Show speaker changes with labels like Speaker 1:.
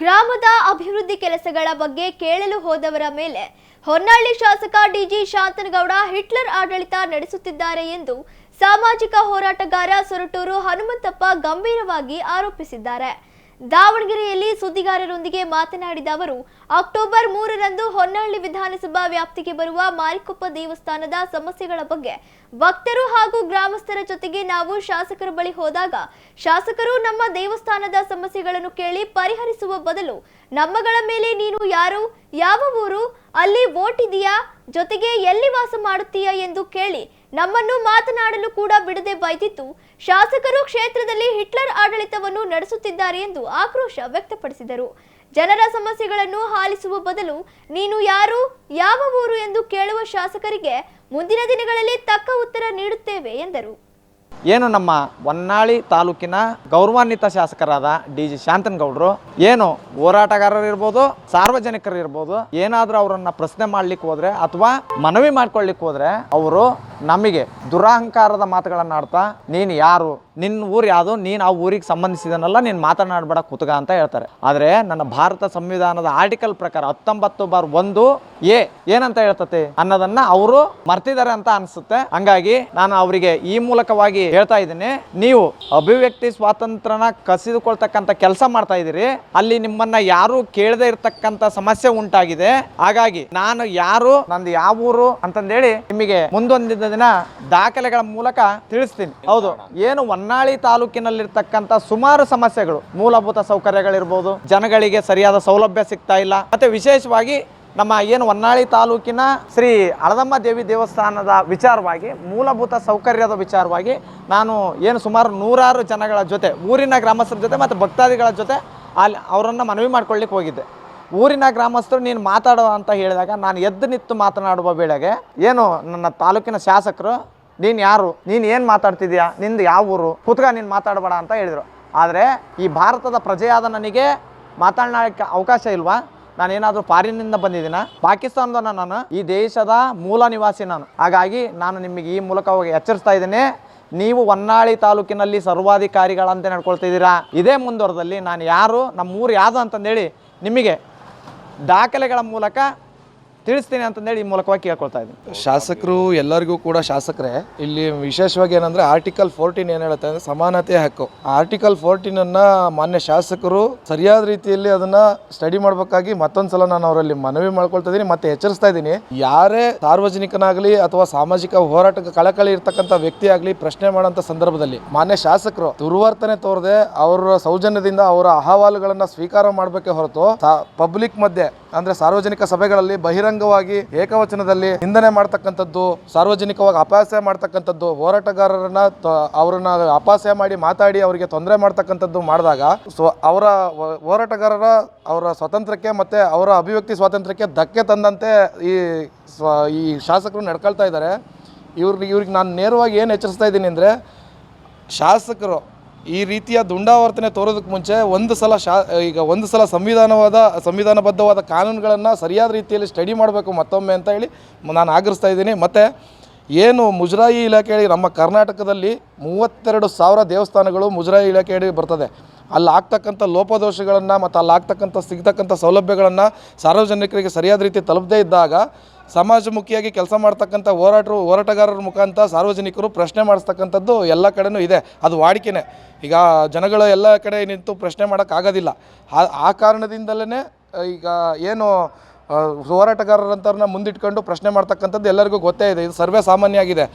Speaker 1: ಗ್ರಾಮದ ಅಭಿವೃದ್ಧಿ ಕೆಲಸಗಳ ಬಗ್ಗೆ ಕೇಳಲು ಹೋದವರ ಮೇಲೆ ಹೊನ್ನಾಳಿ ಶಾಸಕ ಡಿಜಿ ಶಾಂತನಗೌಡ ಹಿಟ್ಲರ್ ಆಡಳಿತ ನಡೆಸುತ್ತಿದ್ದಾರೆ ಎಂದು ಸಾಮಾಜಿಕ ಹೋರಾಟಗಾರ ಸೊರಟೂರು ಹನುಮಂತಪ್ಪ ಗಂಭೀರವಾಗಿ ಆರೋಪಿಸಿದ್ದಾರೆ. ದಾವಣಗೆರೆಯಲ್ಲಿ ಸುದ್ದಿಗಾರರೊಂದಿಗೆ ಮಾತನಾಡಿದ ಅವರು, ಅಕ್ಟೋಬರ್ ಮೂರರಂದು ಹೊನ್ನಾಳಿ ವಿಧಾನಸಭಾ ವ್ಯಾಪ್ತಿಗೆ ಬರುವ ಮಾರಿಕೊಪ್ಪ ದೇವಸ್ಥಾನದ ಸಮಸ್ಯೆಗಳ ಬಗ್ಗೆ ಭಕ್ತರು ಹಾಗೂ ಗ್ರಾಮಸ್ಥರ ಜೊತೆಗೆ ನಾವು ಶಾಸಕರ ಬಳಿ ಹೋದಾಗ ಶಾಸಕರು ನಮ್ಮ ದೇವಸ್ಥಾನದ ಸಮಸ್ಯೆಗಳನ್ನು ಕೇಳಿ ಪರಿಹರಿಸುವ ಬದಲು ನಮ್ಮಗಳ ಮೇಲೆ ನೀನು ಯಾರು, ಯಾವ ಊರು, ಅಲ್ಲಿ ವೋಟ್ ಇದೆಯಾ, ಜೊತೆಗೆ ಎಲ್ಲಿ ವಾಸ ಮಾಡುತ್ತೀಯಾ ಎಂದು ಕೇಳಿ ನಮ್ಮನ್ನು ಮಾತನಾಡಲು ಕೂಡ ಬಿಡದೆ ಬೈದಿದ್ದು ಶಾಸಕರು ಕ್ಷೇತ್ರದಲ್ಲಿ ಹಿಟ್ಲರ್ ಆಡಳಿತವನ್ನು ನಡೆಸುತ್ತಿದ್ದಾರೆ ಎಂದು ಆಕ್ರೋಶ ವ್ಯಕ್ತಪಡಿಸಿದರು. ಜನರ ಸಮಸ್ಯೆಗಳನ್ನು ಹಾಲಿಸುವ ಬದಲು ನೀನು ಯಾರು, ಯಾವ ಊರು ಎಂದು ಕೇಳುವ ಶಾಸಕರಿಗೆ ಮುಂದಿನ ದಿನಗಳಲ್ಲಿ ತಕ್ಕ ಉತ್ತರ ನೀಡುತ್ತೇವೆ ಎಂದರು.
Speaker 2: ಏನು ನಮ್ಮ ಹೊನ್ನಾಳಿ ತಾಲೂಕಿನ ಗೌರವಾನ್ವಿತ ಶಾಸಕರಾದ ಡಿ ಜಿ ಶಾಂತನಗೌಡರು, ಏನು ಹೋರಾಟಗಾರರು ಇರ್ಬೋದು, ಸಾರ್ವಜನಿಕರು ಇರ್ಬೋದು, ಏನಾದರೂ ಅವರನ್ನ ಪ್ರಶ್ನೆ ಮಾಡ್ಲಿಕ್ಕೆ ಹೋದ್ರೆ ಅಥವಾ ಮನವಿ ಮಾಡ್ಕೊಳ್ಲಿಕ್ಕೆ ಹೋದ್ರೆ ಅವರು ನಮಗೆ ದುರಹಂಕಾರದ ಮಾತುಗಳನ್ನು ಆಡ್ತಾ, ನೀನು ಯಾರು ನಿನ್ನ ಊರು ಯಾವುದು, ನೀನು ಆ ಊರಿಗೆ ಸಂಬಂಧಿಸಿದನಲ್ಲ ನೀನು ಮಾತನಾಡಬೇಡ, ಕುತಗ ಅಂತ ಹೇಳ್ತಾರೆ. ಆದರೆ ನನ್ನ ಭಾರತ ಸಂವಿಧಾನದ ಆರ್ಟಿಕಲ್ ಪ್ರಕಾರ ಹತ್ತೊಂಬತ್ತು ಬಾರ್ ಒಂದು ಎ ಏನಂತ ಹೇಳ್ತತೆ? ಅನ್ನೋದನ್ನ ಅವರು ಮರ್ತಿದ್ದಾರೆ ಅಂತ ಅನಿಸುತ್ತೆ. ಹಂಗಾಗಿ ನಾನು ಅವರಿಗೆ ಈ ಮೂಲಕವಾಗಿ ಹೇಳ್ತಾ ಇದ್ದೀನಿ. ನೀವು ಅಭಿವ್ಯಕ್ತಿ ಸ್ವಾತಂತ್ರ್ಯನ ಕಸಿದುಕೊಳ್ತಕ್ಕಂಥ ಕೆಲಸ ಮಾಡ್ತಾ ಇದ್ದೀರಿ. ಅಲ್ಲಿ ನಿಮ್ಮನ್ನ ಯಾರು ಕೇಳದೆ ಇರತಕ್ಕಂತ ಸಮಸ್ಯೆ ಉಂಟಾಗಿದೆ. ಹಾಗಾಗಿ ನಾನು ಯಾರು, ನಂದು ಯಾವ ಊರು ಅಂತಂದೇಳಿ ನಿಮಗೆ ಮುಂದೊಂದು ದಿನ ದಾಖಲೆಗಳ ಮೂಲಕ ತಿಳಿಸ್ತೀನಿ. ಹೌದು, ಏನು ಹೊನ್ನಾಳಿ ತಾಲೂಕಿನಲ್ಲಿರ್ತಕ್ಕಂಥ ಸುಮಾರು ಸಮಸ್ಯೆಗಳು, ಮೂಲಭೂತ ಸೌಕರ್ಯಗಳಿರ್ಬೋದು, ಜನಗಳಿಗೆ ಸರಿಯಾದ ಸೌಲಭ್ಯ ಸಿಗ್ತಾ ಇಲ್ಲ, ಮತ್ತೆ ವಿಶೇಷವಾಗಿ ನಮ್ಮ ಏನು ಹೊನ್ನಾಳಿ ತಾಲೂಕಿನ ಶ್ರೀ ಅಳದಮ್ಮ ದೇವಿ ದೇವಸ್ಥಾನದ ವಿಚಾರವಾಗಿ, ಮೂಲಭೂತ ಸೌಕರ್ಯದ ವಿಚಾರವಾಗಿ ನಾನು ಏನು ಸುಮಾರು ನೂರಾರು ಜನಗಳ ಜೊತೆ, ಊರಿನ ಗ್ರಾಮಸ್ಥರ ಜೊತೆ ಮತ್ತು ಭಕ್ತಾದಿಗಳ ಜೊತೆ ಅಲ್ಲಿ ಅವರನ್ನು ಮನವಿ ಮಾಡ್ಕೊಳ್ಳಿಕ್ಕೆ ಹೋಗಿದ್ದೆ. ಊರಿನ ಗ್ರಾಮಸ್ಥರು, ನೀನು ಮಾತಾಡುವ ಅಂತ ಹೇಳಿದಾಗ ನಾನು ಎದ್ದು ನಿಂತು ಮಾತನಾಡುವ ವೇಳೆಗೆ, ಏನು ನನ್ನ ತಾಲೂಕಿನ ಶಾಸಕರು, ನೀನು ಯಾರು, ನೀನು ಏನು ಮಾತಾಡ್ತಿದ್ಯಾ, ನಿಂದು ಯಾವ ಊರು, ಕುತ್ಕ, ನೀನು ಮಾತಾಡಬೇಡ ಅಂತ ಹೇಳಿದರು. ಆದರೆ ಈ ಭಾರತದ ಪ್ರಜೆಯಾದ ನನಗೆ ಮಾತಾಡೋಕ್ಕೆ ಅವಕಾಶ ಇಲ್ವಾ? ನಾನೇನಾದರೂ ಫಾರಿನ್ನಿಂದ ಬಂದಿದ್ದೀನ? ಪಾಕಿಸ್ತಾನದ ನಾನು. ಈ ದೇಶದ ಮೂಲ ನಿವಾಸಿ ನಾನು. ಹಾಗಾಗಿ ನಾನು ನಿಮಗೆ ಈ ಮೂಲಕವಾಗಿ ಎಚ್ಚರಿಸ್ತಾ ಇದ್ದೀನಿ. ನೀವು ಹೊನ್ನಾಳಿ ತಾಲೂಕಿನಲ್ಲಿ ಸರ್ವಾಧಿಕಾರಿಗಳಂತೆ ನಡ್ಕೊಳ್ತಿದ್ದೀರಾ ಇದೇ ಮುಂದುವರೆದಲ್ಲಿ ನಾನು ಯಾರು, ನಮ್ಮೂರು ಯಾವುದು ಅಂತಂದೇಳಿ ನಿಮಗೆ ದಾಖಲೆಗಳ ಮೂಲಕ ತಿಳಿಸ್ತೀನಿ ಅಂತಂದೇಳಿ ಈ ಮೂಲಕವಾಗಿ ಕೇಳ್ಕೊಳ್ತಾ ಇದ್ದೀನಿ.
Speaker 3: ಶಾಸಕರು ಎಲ್ಲರಿಗೂ ಕೂಡ ಶಾಸಕರೇ, ಇಲ್ಲಿ ವಿಶೇಷವಾಗಿ ಏನಂದ್ರೆ ಆರ್ಟಿಕಲ್ ಫೋರ್ಟೀನ್ ಏನು ಹೇಳುತ್ತೆ ಅಂದ್ರೆ ಸಮಾನತೆ ಹಕ್ಕು. ಆರ್ಟಿಕಲ್ ಫೋರ್ಟೀನ್ ಅನ್ನ ಮಾನ್ಯ ಶಾಸಕರು ಸರಿಯಾದ ರೀತಿಯಲ್ಲಿ ಅದನ್ನ ಸ್ಟಡಿ ಮಾಡ್ಬೇಕಾಗಿ ಮತ್ತೊಂದ್ಸಲ ನಾನು ಅವರಲ್ಲಿ ಮನವಿ ಮಾಡ್ಕೊಳ್ತಾ ಇದ್ದೀನಿ, ಮತ್ತೆ ಎಚ್ಚರಿಸ್ತಾ ಇದ್ದೀನಿ. ಯಾರೇ ಸಾರ್ವಜನಿಕನಾಗಲಿ ಅಥವಾ ಸಾಮಾಜಿಕ ಹೋರಾಟಕ್ಕೆ ಕಳಕಳಿ ಇರ್ತಕ್ಕಂಥ ವ್ಯಕ್ತಿ ಆಗಲಿ ಪ್ರಶ್ನೆ ಮಾಡುವಂತ ಸಂದರ್ಭದಲ್ಲಿ ಮಾನ್ಯ ಶಾಸಕರು ದುರ್ವರ್ತನೆ ತೋರದೆ ಅವರ ಸೌಜನ್ಯದಿಂದ ಅವರ ಅಹವಾಲುಗಳನ್ನ ಸ್ವೀಕಾರ ಮಾಡಬೇಕೆ ಹೊರತು ಪಬ್ಲಿಕ್ ಮಧ್ಯೆ, ಅಂದ್ರೆ ಸಾರ್ವಜನಿಕ ಸಭೆಗಳಲ್ಲಿ ಬಹಿರಂಗವಾಗಿ ಏಕವಚನದಲ್ಲಿ ನಿಂದನೆ ಮಾಡ್ತಕ್ಕಂಥದ್ದು, ಸಾರ್ವಜನಿಕವಾಗಿ ಅಪಹಾಸ್ಯ ಮಾಡ್ತಕ್ಕಂಥದ್ದು, ಹೋರಾಟಗಾರರನ್ನ ಅವರನ್ನ ಅಪಹಾಸ್ಯ ಮಾಡಿ ಮಾತಾಡಿ ಅವರಿಗೆ ತೊಂದರೆ ಮಾಡ್ತಕ್ಕಂಥದ್ದು ಮಾಡಿದಾಗ, ಸೊ ಅವರ ಹೋರಾಟಗಾರರ ಅವರ ಸ್ವಾತಂತ್ರ್ಯಕ್ಕೆ ಮತ್ತೆ ಅವರ ಅಭಿವ್ಯಕ್ತಿ ಸ್ವಾತಂತ್ರ್ಯಕ್ಕೆ ಧಕ್ಕೆ ತಂದಂತೆ ಈ ಈ ಶಾಸಕರು ನಡ್ಕೊಳ್ತಾ ಇದ್ದಾರೆ. ಇವ್ರಿಗೆ ಇವ್ರಿಗೆ ನಾನು ನೇರವಾಗಿ ಏನು ಎಚ್ಚರಿಸ್ತಾ ಇದ್ದೀನಿ ಅಂದರೆ, ಶಾಸಕರು ಈ ರೀತಿಯ ದುಂಡಾವರ್ತನೆ ತೋರೋದಕ್ಕೆ ಮುಂಚೆ ಒಂದು ಸಲ ಶಾ ಈಗ ಒಂದು ಸಲ ಸಂವಿಧಾನವಾದ, ಸಂವಿಧಾನಬದ್ಧವಾದ ಕಾನೂನುಗಳನ್ನು ಸರಿಯಾದ ರೀತಿಯಲ್ಲಿ ಸ್ಟಡಿ ಮಾಡಬೇಕು ಮತ್ತೊಮ್ಮೆ ಅಂತ ಹೇಳಿ ನಾನು ಆಗ್ರಹಿಸ್ತಾ ಇದ್ದೀನಿ. ಮತ್ತು ಏನು ಮುಜರಾಯಿ ಇಲಾಖೆಯಲ್ಲಿ ನಮ್ಮ ಕರ್ನಾಟಕದಲ್ಲಿ ಮೂವತ್ತೆರಡು ಸಾವಿರ ದೇವಸ್ಥಾನಗಳು ಮುಜರಾಯಿ ಇಲಾಖೆಯಡಿ ಬರ್ತದೆ. ಅಲ್ಲಿ ಆಗ್ತಕ್ಕಂಥ ಲೋಪದೋಷಗಳನ್ನು ಮತ್ತು ಅಲ್ಲಿ ಆಗ್ತಕ್ಕಂಥ ಸಿಗ್ತಕ್ಕಂಥ ಸೌಲಭ್ಯಗಳನ್ನು ಸಾರ್ವಜನಿಕರಿಗೆ ಸರಿಯಾದ ರೀತಿ ತಲುಪದೇ ಇದ್ದಾಗ ಸಮಾಜಮುಖಿಯಾಗಿ ಕೆಲಸ ಮಾಡ್ತಕ್ಕಂಥ ಹೋರಾಟರು ಹೋರಾಟಗಾರರ ಮುಖಾಂತರ ಸಾರ್ವಜನಿಕರು ಪ್ರಶ್ನೆ ಮಾಡಿಸ್ತಕ್ಕಂಥದ್ದು ಎಲ್ಲ ಕಡೆನೂ ಇದೆ. ಅದು ವಾಡಿಕೆನೇ. ಈಗ ಜನಗಳು ಎಲ್ಲ ಕಡೆ ನಿಂತು ಪ್ರಶ್ನೆ ಮಾಡೋಕ್ಕಾಗೋದಿಲ್ಲ. ಆ ಕಾರಣದಿಂದಲೇ ಈಗ ಏನು ಹೋರಾಟಗಾರರಂಥವ್ರನ್ನ ಮುಂದಿಟ್ಕೊಂಡು ಪ್ರಶ್ನೆ ಮಾಡ್ತಕ್ಕಂಥದ್ದು ಎಲ್ಲರಿಗೂ ಗೊತ್ತೇ ಇದೆ. ಇದು ಸರ್ವೇ ಸಾಮಾನ್ಯ ಆಗಿದೆ.